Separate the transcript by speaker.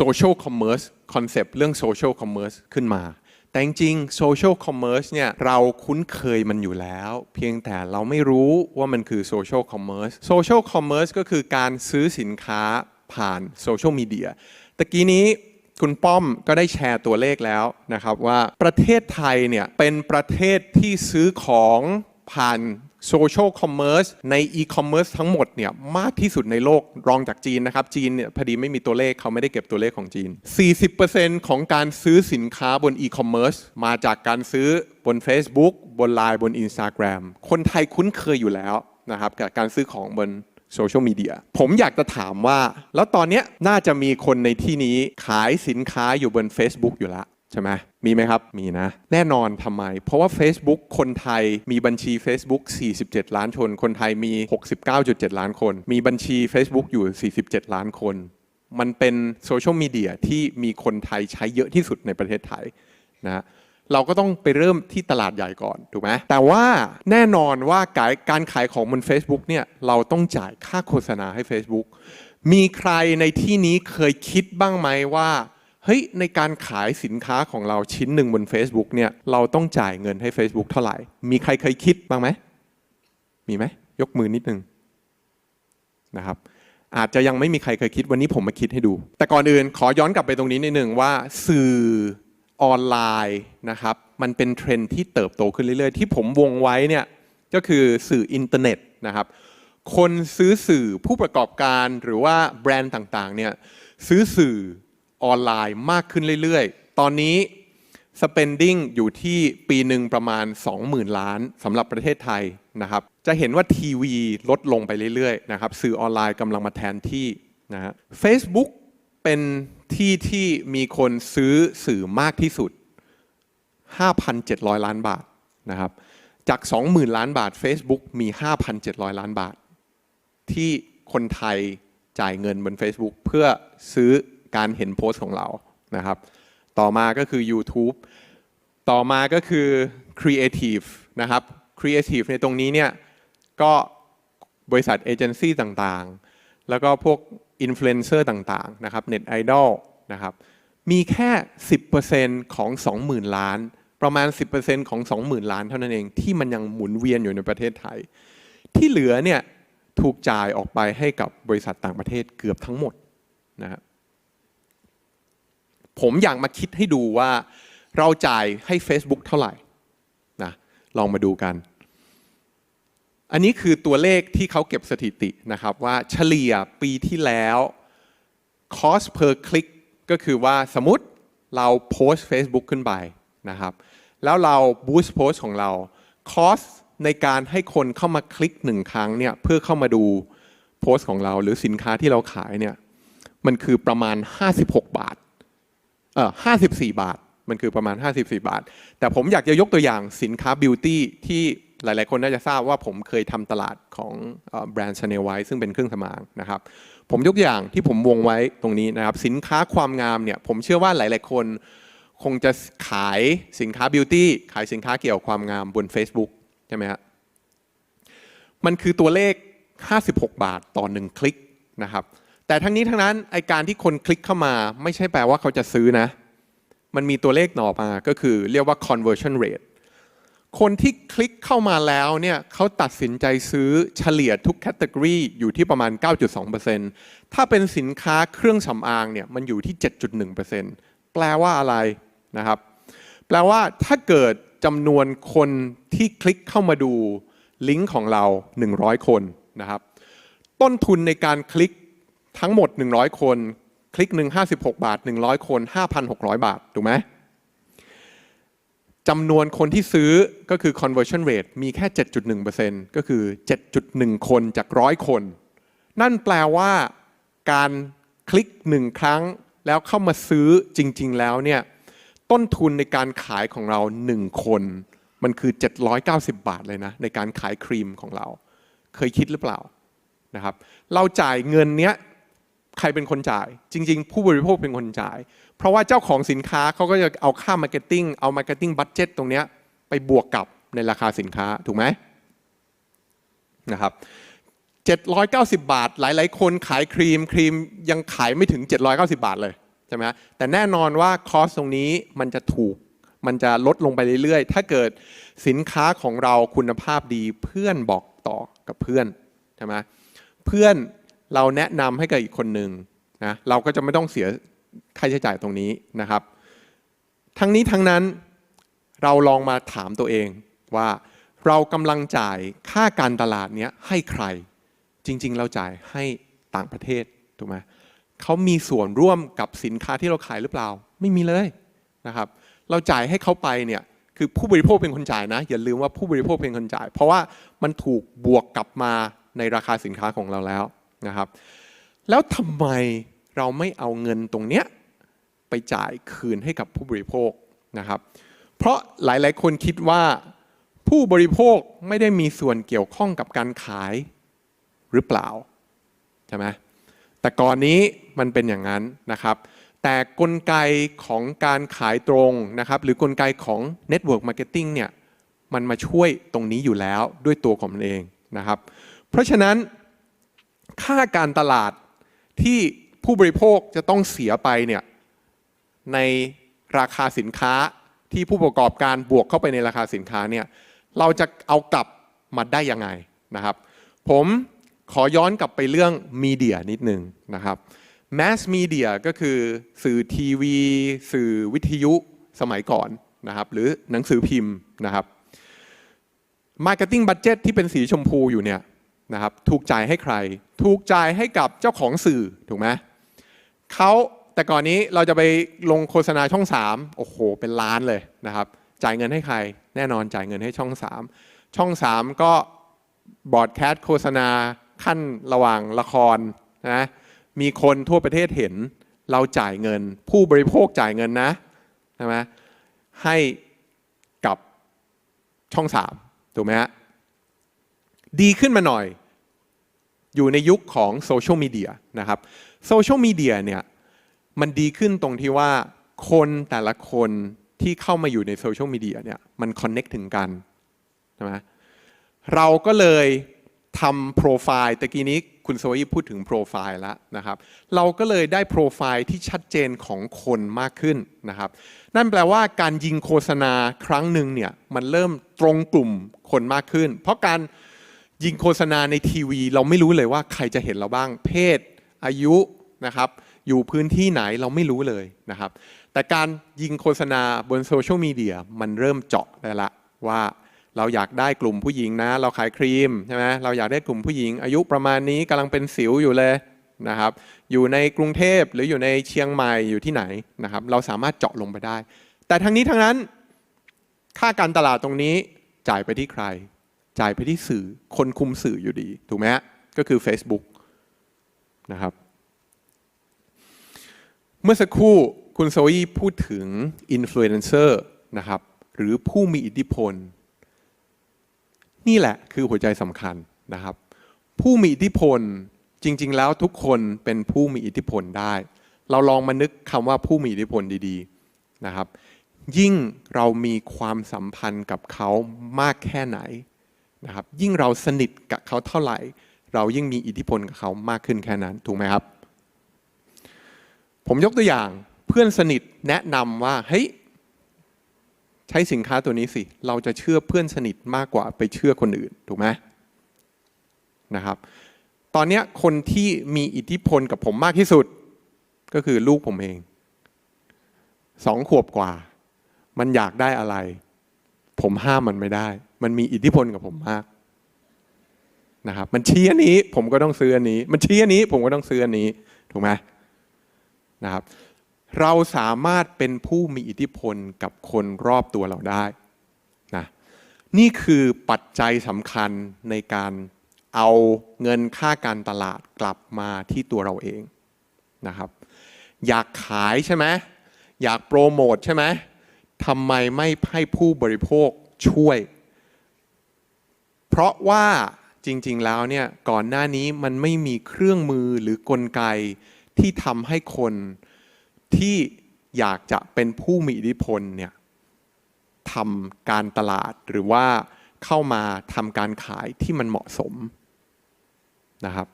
Speaker 1: social commerce คอนเซปต์เรื่อง social commerce ขึ้นมา แต่จริงๆ social commerce เนี่ยเราคุ้นเคยมันอยู่แล้ว เพียงแต่เราไม่รู้ว่ามันคือ social commerce social commerce ก็คือการซื้อสินค้าผ่านโซเชียลมีเดียตะกี้นี้คุณป้อมก็ได้แชร์ตัวเลขแล้วนะครับว่าประเทศไทยเนี่ยเป็นประเทศที่ซื้อของผ่าน โซเชียลคอมเมอร์สในอีคอมเมิร์ซทั้งหมดเนี่ยมากที่สุดในโลกรองจากจีนนะครับ จีนเนี่ยพอดีไม่มีตัวเลขเขาไม่ได้เก็บตัวเลขของจีน 40%ของการซื้อสินค้าบนอีคอมเมิร์ซมาจากการซื้อบน Facebook บน Line บน Instagram คนไทยคุ้นเคยอยู่แล้วนะครับกับการซื้อของบนโซเชียลมีเดียผมอยากจะถามว่า แล้วตอนนี้น่าจะมีคนในที่นี้ขายสินค้าอยู่บน Facebook อยู่แล้ว ใช่ไหมมีไหมครับ มีนะ แน่นอนทำไม เพราะว่า Facebook คนไทยมีบัญชี Facebook 47 ล้านคน คนไทยมี 69.7 ล้านคน มีบัญชี Facebook อยู่ 47 ล้านคน มันเป็นโซเชียลมีเดียที่มีคนไทยใช้เยอะที่สุดในประเทศไทยนะฮะเราก็ต้องไปเริ่มที่ตลาดใหญ่ก่อน ถูกไหมแต่ว่าแน่นอนว่าการการขายของบน Facebook เนี่ยเราต้องจ่ายค่าโฆษณาให้ Facebook มีใครในที่นี้เคยคิดบ้างไหมว่า เฮ้ยในการขายสินค้าของเราชิ้นหนึ่งบน Facebook เนี่ยเราต้องจ่ายเงินให้ Facebook เท่าไหร่ มีใครเคยคิดบ้างไหมมีไหมยกมือนิดนึงนะครับอาจจะยังไม่มีใครเคยคิดวันนี้ผมมาคิดให้ดู แต่ก่อนอื่นขอย้อนกลับไปตรงนี้นิดหนึ่งว่าสื่อออนไลน์นะครับมันเป็นเทรนที่เติบโตขึ้นเรื่อยๆ ที่ผมวงไว้เนี่ยก็คือสื่ออินเทอร์เน็ตนะครับคนซื้อสื่อผู้ประกอบการหรือว่าแบรนด์ต่างๆเนี่ยซื้อสื่อ ออนไลน์มากขึ้นเรื่อยๆ ตอนนี้ spending อยู่ที่ปีหนึ่งประมาณ 20,000 ล้านสำหรับประเทศไทยนะครับ จะเห็นว่าทีวีลดลงไปเรื่อยๆนะครับสื่อออนไลน์กำลังมาแทนที่นะฮะ Facebook เป็นที่ที่มีคนซื้อสื่อมากที่สุด 5,700 ล้านบาทนะครับ จาก 20,000 ล้านบาท Facebook มี 5,700 ล้านบาท ที่คนไทยจ่ายเงินบน Facebook เพื่อซื้อ การเห็นโพสต์ของเรานะครับ ต่อมาก็คือ YouTube ต่อมาก็คือ Creative นะครับ Creative ในตรงนี้เนี่ยก็บริษัทเอเจนซี่ต่างๆ แล้วก็พวกอินฟลูเอนเซอร์ต่างๆนะครับเน็ตไอดอลนะครับมีแค่ 10%ของ 20,000 ล้าน ประมาณ 10%ของ 20,000 ล้านเท่านั้นเองที่มันยังหมุนเวียนอยู่ในประเทศไทย ที่เหลือเนี่ยถูกจ่ายออกไปให้กับบริษัทต่างประเทศเกือบทั้งหมดนะครับ ผมอยากมาคิดให้ดูว่าเราจ่ายให้ Facebook เท่าไหร่นะลองมาดูกัน อันนี้คือตัวเลขที่เขาเก็บสถิตินะครับว่าเฉลี่ยปีที่แล้ว cost per click ก็คือว่าสมมติเราโพสต์ Facebook ขึ้นไปนะครับแล้วเรา boost post ของเรา cost ในการให้คนเข้ามาคลิกหนึ่งครั้งเนี่ยเพื่อเข้ามาดูโพสต์ของเรา หรือสินค้าที่เราขายเนี่ยมันคือประมาณ 56 บาท เออ54บาท มันคือประมาณ 54 บาท แต่ผมอยากจะยกตัวอย่างสินค้าบิวตี้ที่หลาย ๆ คนน่าจะทราบว่าผมเคยทำตลาดของแบรนด์ชาแนลไว้ซึ่งเป็นเครื่องสำอางนะครับ ผมยกอย่างที่ผมวงไว้ตรงนี้นะครับ สินค้าความงามเนี่ยผมเชื่อว่าหลาย ๆ คนคงจะขายสินค้าบิวตี้ขายสินค้าเกี่ยวกับความงามบน Facebook ใช่ไหมฮะมันคือตัวเลข 56 บาทต่อหนึ่งคลิกนะครับ แต่ทั้งนี้ทั้งนั้นไอการที่คนคลิกเข้ามา ไม่ใช่แปลว่าเขาจะซื้อนะ มันมีตัวเลขหน่อมาก็คือเรียกว่า conversion rate คนที่คลิกเข้ามาแล้วเนี่ยเขาตัดสินใจซื้อเฉลี่ยทุกแคตตากรีอยู่ที่ประมาณ 9.2%ถ้าเป็นสินค้าเครื่องสำอางเนี่ยมันอยู่ที่ 7.1%แปลว่าอะไรนะครับ แปลว่าถ้าเกิดจำนวนคนที่คลิกเข้ามาดูลิงก์ของเรา 100 คนนะครับ ต้นทุนในการคลิก ทั้งหมด 100 คน คลิกหนึ่ง56 บาท 100 คน 5,600 บาท ถูกไหมจำนวนคนที่ซื้อก็คือ conversion rate มีแค่ 7.1%ก็คือ 7.1 คนจากร้อยคน นั่นแปลว่าการคลิกหนึ่งครั้งแล้วเข้ามาซื้อจริง ๆ แล้วเนี่ยต้นทุนในการขายของเรา 1 คน มันคือ 790 บาทเลยนะ ในการขายครีมของเรา เคยคิดหรือเปล่านะครับ เราจ่ายเงินเนี้ย ใครเป็นคนจ่าย จริง ๆ ผู้บริโภคเป็นคนจ่าย เพราะว่าเจ้าของสินค้าเขาก็จะเอาค่ามาร์เก็ตติ้งเอามาร์เก็ตติ้งบัตเจ็ตตรงนี้ไปบวกกับในราคาสินค้าถูกไหมนะครับ790 บาท หลาย ๆ คนขายครีมครีมยังขายไม่ถึง 790 บาทเลยใช่ไหมแต่แน่นอนว่าคอสตรงนี้มันจะถูกมันจะลดลงไปเรื่อย ๆ ถ้าเกิดสินค้าของเราคุณภาพดีเพื่อนบอกต่อกับเพื่อนใช่ไหมเพื่อน เราแนะนำให้กับอีกคนหนึ่งนะเราก็จะไม่ต้องเสียค่าใช้จ่ายตรงนี้นะครับ ทั้งนี้ทั้งนั้นเราลองมาถามตัวเองว่าเรากำลังจ่ายค่าการตลาดเนี้ยให้ใคร จริง ๆ เราจ่ายให้ต่างประเทศถูกไหมเขามีส่วนร่วมกับสินค้าที่เราขายหรือเปล่า ไม่มีเลยนะครับ เราจ่ายให้เขาไปเนี่ยคือผู้บริโภคเป็นคนจ่ายนะ อย่าลืมว่าผู้บริโภคเป็นคนจ่าย เพราะว่ามันถูกบวกกลับมาในราคาสินค้าของเราแล้ว นะครับ แล้วทำไมเราไม่เอาเงินตรงเนี้ยไปจ่ายคืนให้กับผู้บริโภคนะครับ เพราะหลายๆคนคิดว่าผู้บริโภคไม่ได้มีส่วนเกี่ยวข้องกับการขายหรือเปล่าใช่ไหมแต่ก่อนนี้มันเป็นอย่างนั้นนะครับ แต่กลไกของการขายตรงนะครับ หรือกลไกของ Network Marketing เนี่ยมันมาช่วยตรงนี้อยู่แล้วด้วยตัวของมันเองนะครับ เพราะฉะนั้น ค่าการตลาดที่ผู้บริโภคจะต้องเสียไปเนี่ยในราคาสินค้าที่ผู้ประกอบการบวกเข้าไปในราคาสินค้าเนี่ยเราจะเอากลับมาได้ยังไงนะครับ ผมขอย้อนกลับไปเรื่องมีเดียนิดนึงนะครับ mass media ก็คือสื่อทีวี สื่อวิทยุสมัยก่อนนะครับ หรือหนังสือพิมพ์นะครับ marketing budget ที่เป็นสีชมพูอยู่เนี่ย นะครับถูกจ่ายให้ใคร ถูกจ่ายให้กับเจ้าของสื่อถูกไหมเขาแต่ก่อนนี้เราจะไปลงโฆษณาช่อง 3 โอ้โห เป็นล้านเลยนะครับ จ่ายเงินให้ใคร แน่นอนจ่ายเงินให้ช่อง 3 ช่อง 3 ก็บอร์ดแคสต์โฆษณาขั้นระหว่างละครนะมีคนทั่วประเทศเห็น เราจ่ายเงิน ผู้บริโภคจ่ายเงินนะใช่ไหมให้กับช่อง 3 ถูกไหมฮะดีขึ้นมาหน่อย อยู่ในยุคของโซเชียลมีเดียนะครับโซเชียลมีเดียเนี่ยมันดีขึ้นตรงที่ว่าคนแต่ละคนที่เข้ามาอยู่ในโซเชียลมีเดียเนี่ยมันคอนเน็กถึงกันใช่ไหมเราก็เลยทำโปรไฟล์ตะกี้นี้คุณสวัยพูดถึงโปรไฟล์แล้วนะครับ เราก็เลยได้โปรไฟล์ที่ชัดเจนของคนมากขึ้นนะครับ นั่นแปลว่าการยิงโฆษณาครั้งหนึ่งเนี่ยมันเริ่มตรงกลุ่มคนมากขึ้น เพราะการ ยิงโฆษณาในทีวี เราไม่รู้เลยว่าใครจะเห็นเราบ้าง เพศ อายุนะครับ อยู่พื้นที่ไหนเราไม่รู้เลยนะครับ แต่การยิงโฆษณาบนโซเชียลมีเดียมันเริ่มเจาะได้ละว่าเราอยากได้กลุ่มผู้หญิงนะ เราขายครีมใช่ไหมเราอยากได้กลุ่มผู้หญิง อายุประมาณนี้กำลังเป็นสิวอยู่เลยนะครับ อยู่ในกรุงเทพหรืออยู่ในเชียงใหม่อยู่ที่ไหนนะครับ เราสามารถเจาะลงไปได้ แต่ทั้งนี้ทั้งนั้น ค่าการตลาดตรงนี้จ่ายไปที่ใคร จ่ายไปที่สื่อคนคุมสื่ออยู่ดี ถูกไหมฮะก็คือ Facebook นะครับ เมื่อสักครู่คุณโซยีพูดถึงอินฟลูเอนเซอร์นะครับ หรือผู้มีอิทธิพล นี่แหละคือหัวใจสำคัญนะครับ ผู้มีอิทธิพลจริง ๆ แล้วทุกคนเป็นผู้มีอิทธิพลได้ เราลองมานึกคำว่าผู้มีอิทธิพลดี ๆนะครับ ยิ่งเรามีความสัมพันธ์กับเขามากแค่ไหน นะครับยิ่งเราสนิทกับเขาเท่าไหร่ เรายิ่งมีอิทธิพลกับเขามากขึ้นแค่นั้นถูกไหมครับ ผมยกตัวอย่างเพื่อนสนิทแนะนำว่าเฮ้ยใช้สินค้าตัวนี้สิ เราจะเชื่อเพื่อนสนิทมากกว่าไปเชื่อคนอื่นถูกไหมนะครับ ตอนนี้คนที่มีอิทธิพลกับผมมากที่สุด ก็คือลูกผมเองสองขวบกว่า มันอยากได้อะไร ผมห้ามมันไม่ได้ มันมีอิทธิพลกับผมมากนะครับ มันชี้อันนี้ผมก็ต้องซื้ออันนี้ มันชี้อันนี้ผมก็ต้องซื้ออันนี้ถูกไหมนะครับ เราสามารถเป็นผู้มีอิทธิพลกับคนรอบตัวเราได้นะนี่คือปัจจัยสำคัญในการเอาเงินค่าการตลาดกลับมาที่ตัวเราเองนะครับ อยากขายใช่ไหมอยากโปรโมทใช่ไหมทำไมไม่ให้ผู้บริโภคช่วย เพราะว่าจริงๆแล้วเนี่ยก่อนหน้านี้มันไม่มีเครื่องมือหรือกลไกที่ทำให้คนที่อยากจะเป็นผู้มีอิทธิพลเนี่ยทำการตลาดหรือว่าเข้ามาทำการขายที่มันเหมาะสมนะครับ